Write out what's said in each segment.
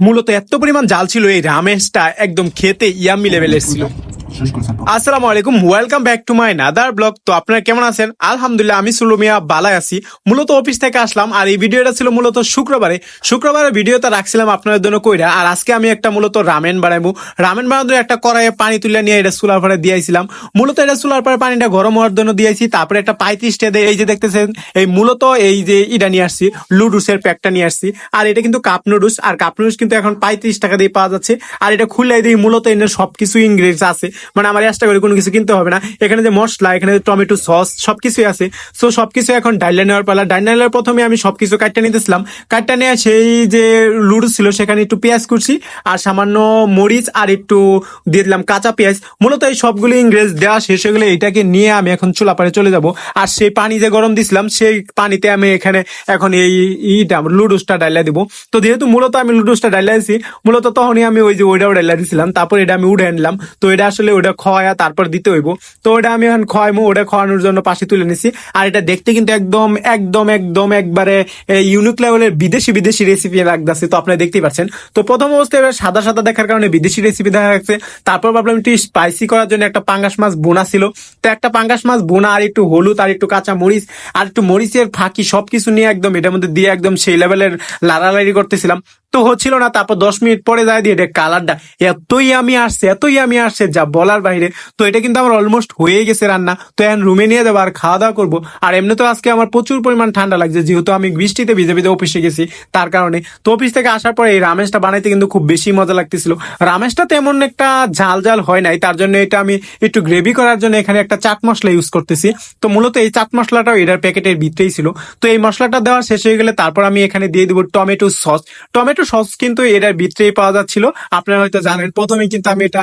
মূলত এত পরিমাণ জাল ছিল এই রামেশটা একদম খেতে ইয়ামি লেভেলের ছিল। আসসালামু আলাইকুম welcome back to my another blog তো আপনারা কেমন আছেন? আলহামদুলিল্লাহ, আমি সুলমিয়া বালাই আছি। মূলত অফিস থেকে আসলাম, আর এই ভিডিওটা ছিল মূলত শুক্রবারে। শুক্রবারের ভিডিওটা রাখছিলাম আপনাদের জন্য কইরা, আর আজকে আমি একটা মূলত রামেন বানাবো রামেন বানানোর একটা কড়াইয়ে পানি তুলে নিয়ে এটা চুলার পরে দিয়েছিলাম মূলত এটা চুলার পরে পানিটা গরম হওয়ার জন্য দিয়েছি তারপরে একটা পঁয়ত্রিশটা দিয়ে এই যে দেখতেছেন, এই মূলত এই যে ইটা নিয়ে আসছি লুডুসের প্যাকটা নিয়ে আসছি। আর এটা কিন্তু কাপ নুডুস আর কাপ নুডুস কিন্তু এখন পঁয়ত্রিশ টাকা দিয়ে পাওয়া যাচ্ছে। আর এটা খুললে দিই, মূলত এর সবকিছু ইনগ্রিডিয়েন্টস আছে। মানে আমার এক্সট্রা করে কোনো কিছু কিনতে হবে না। এখানে যে মশলা, এখানে যে টমেটো সস, সবকিছুই আছে। সো সবকিছু এখন ডাইলে নেওয়ার পালা। ডাইলে নেওয়ার প্রথমে আমি সবকিছু কাটটা নিতেছিলাম। কাটটা নিয়ে সেই যে লুডুস ছিল, সেখানে একটু পেঁয়াজ কুচি আর সামান্য মরিচ আর একটু দিয়ে দিলাম কাঁচা পেঁয়াজ। মূলত এই সবগুলো ইংরেজ দেওয়া শেষ হয়ে গেলে এটাকে নিয়ে আমি এখন চুলা পারে চলে যাব। আর সেই পানি যে গরম দিছিলাম, সেই পানিতে আমি এখানে এখন এই ইটা, লুডুসটা ডাইলা দিব। তো যেহেতু মূলত আমি লুডুসটা ডাইলা দিছি মূলত তখনই আমি ওই যে ওইটাও ডাইলা দিছিলাম। তারপর এটা আমি উড়ে আনলাম। তো এটা আসলে ওটা খাওয়া তারপর দিতে হইব। তো ওটা আমি এখন খাওয়াইমো ওটা খাওয়ানোর জন্য পাশে তুলে নিছি। আর এটা দেখতে কিন্তু একদম একদম একদম একবারে ইউনিক লেভেলের বিদেশি বিদেশি রেসিপি লাগতেছে। তো আপনারা দেখতেই পাচ্ছেন। তো প্রথম অবস্থায় এবার সাদা সাদা দেখার কারণে বিদেশি রেসিপি দেখা যাচ্ছে। তারপর ভাবলাম একটু স্পাইসি করার জন্য একটা পাঙ্গাস মাছ বোনা ছিল। তো একটা পাঙ্গাস মাছ বোনা আর একটু হলুদ আর একটু কাঁচা মরিচ আর একটু মরিচের ফাঁকি সবকিছু নিয়ে একদম এটার মধ্যে দিয়ে একদম সেই লেভেলের লাড়ালাড়ি করতেছিলাম। তো হচ্ছিল না, তারপর দশ মিনিট পরে যায় দিয়ে এটা কালারটা এতই আমি আসছে, এতই আমি আসছে, যা বলার বাইরে। তো এটা কিন্তু আমার অলমোস্ট হয়ে গেছে রান্না। তো এখন রুমে নিয়ে যাব আর খাওয়া দাওয়া করব। আর এমনি তো আজকে আমার প্রচুর পরিমাণ ঠান্ডা লাগছে, যেহেতু আমি বৃষ্টিতে ভিজে ভিজে অফিসে গেছি, তার কারণে। তো অফিস থেকে আসার পরে এই রামেশটা বানাইতে কিন্তু খুব বেশি মজা লাগতেছিল। রামেশটা তেমন একটা ঝাল ঝাল হয় নাই, তার জন্য এটা আমি একটু গ্রেভি করার জন্য এখানে একটা চাট মশলা ইউজ করতেছি। তো মূলত এই চাট মশলাটাও এটার প্যাকেটের ভিতরেই ছিল। তো এই মশলাটা দেওয়া শেষ হয়ে গেলে তারপর আমি এখানে দিয়ে দিব টমেটো সস। টমেটো সস কিন্তু এটার ভিতরেই পাওয়া যাচ্ছিল। আপনারা হয়তো জানেন, প্রথমে কিন্তু আমি এটা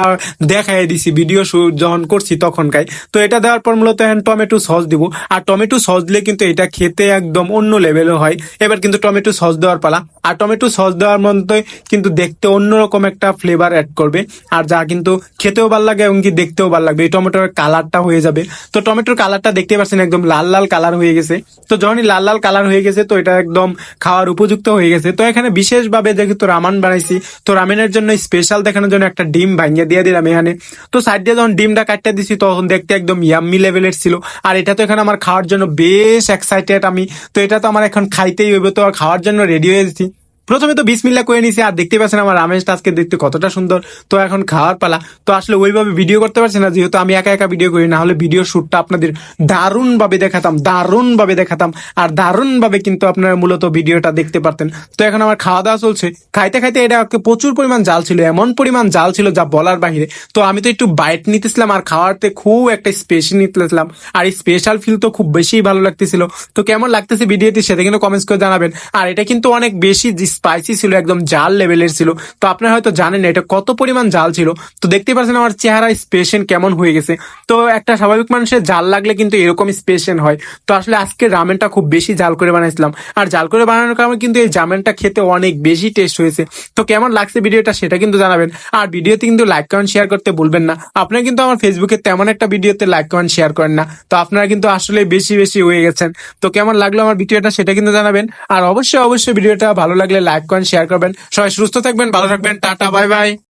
দেখাই দিছি ভিডিও যখন করছি তখনকার। তো এটা দেওয়ার পর মূলত টমেটো সস দিব। আর টমেটো সস দিলে কিন্তু এটা খেতে একদম অন্য লেভেলের হয়। এবার কিন্তু টমেটো সস দেওয়ার পালা। আর টমেটো সস দেওয়ার মধ্যে কিন্তু দেখতে অন্যরকম একটা ফ্লেভার অ্যাড করবে। আর যা কিন্তু খেতেও ভালো লাগে এবং কি দেখতেও ভালো লাগবে। এই টমেটোর কালারটা হয়ে যাবে। তো টমেটোর কালারটা দেখতে পাচ্ছেন একদম লাল লাল কালার হয়ে গেছে। তো যখনই লাল লাল কালার হয়ে গেছে, তো এটা একদম খাওয়ার উপযুক্ত হয়ে গেছে। তো এখানে বিশেষভাবে যেহেতু রামান বানাইছি। তো রামেনের জন্য স্পেশাল দেখানোর জন্য একটা ডিম ভাঙিয়ে দিয়ে দিলাম এখানে। তো সাইড দিয়ে যখন ডিমটা কাটতে দিছি, তখন দেখতে একদম ইয়াম্মি লেভেলের ছিল। আর এটা তো এখানে আমার খাওয়ার জন্য বেশ এক্সাইটেড আমি। তো এটা তো আমার এখন খাইতেই হইবে, তো খাওয়ার জন্য রেডি হয়ে গেছি। প্রথমে তো বিসমিল্লা করে নিছি, আর দেখতে পাচ্ছেন আমার রামেশটা আজকে দেখতে কতটা সুন্দর। তো এখন খাওয়ার পালা। তো আসলে ওইভাবে ভিডিও করতে পারছি না, যেহেতু আমি একা একা ভিডিও করি না হলে ভিডিও শুটটা আপনাদের দারুণ ভাবে দেখাতাম দারুণ ভাবে দেখাতাম, আর দারুণ ভাবে কিন্তু আপনারা মূলত ভিডিওটা দেখতে পারতেন। তো এখন আমার খাওয়া দাওয়া চলছে। খাইতে খাইতে এটা প্রচুর পরিমাণ জাল ছিল, এমন পরিমাণ জাল ছিল যা বলার বাহিরে। তো আমি তো একটু বাইট নিতেছিলাম, আর খাওয়াতে খুব একটা স্পেশাল নিতেছিলাম, আর এই স্পেশাল ফিল তো খুব বেশি ভালো লাগতেছিল। তো কেমন লাগতেছে ভিডিওটি সেটা কিন্তু কমেন্টস করে জানাবেন। আর এটা কিন্তু অনেক বেশি স্পাইসি ছিল, একদম জাল লেভেলের ছিল। তো আপনারা হয়তো জানেন না এটা কত পরিমাণ জাল ছিল। তো দেখতে পাচ্ছেন আমার চেহারা স্পেশন কেমন হয়ে গেছে। তো একটা স্বাভাবিক মানুষের জাল লাগলে কিন্তু এরকম স্পেশন হয়। তো আসলে আজকে রামেনটা খুব বেশি জাল করে বানাইছিলাম। আর জাল করে বানানোর কারণে কিন্তু এই জামেনটা খেতে অনেক বেশি টেস্ট হয়েছে। তো কেমন লাগছে ভিডিওটা সেটা কিন্তু জানাবেন। আর ভিডিওতে কিন্তু লাইক কমেন্ট শেয়ার করতে বলবেন না। আপনারা কিন্তু আমার ফেসবুকে তেমন একটা ভিডিওতে লাইক কমেন্ট শেয়ার করেন না। তো আপনারা কিন্তু আসলে বেশি বেশি হয়ে গেছেন। তো কেমন লাগল আমার ভিডিওটা সেটা কিন্তু জানাবেন। আর অবশ্যই অবশ্যই ভিডিওটা ভালো লাগলে লাইক করেন শেয়ার করবেন। সবাই সুস্থ থাকবেন ভালো থাকবেন টাটা বাই বাই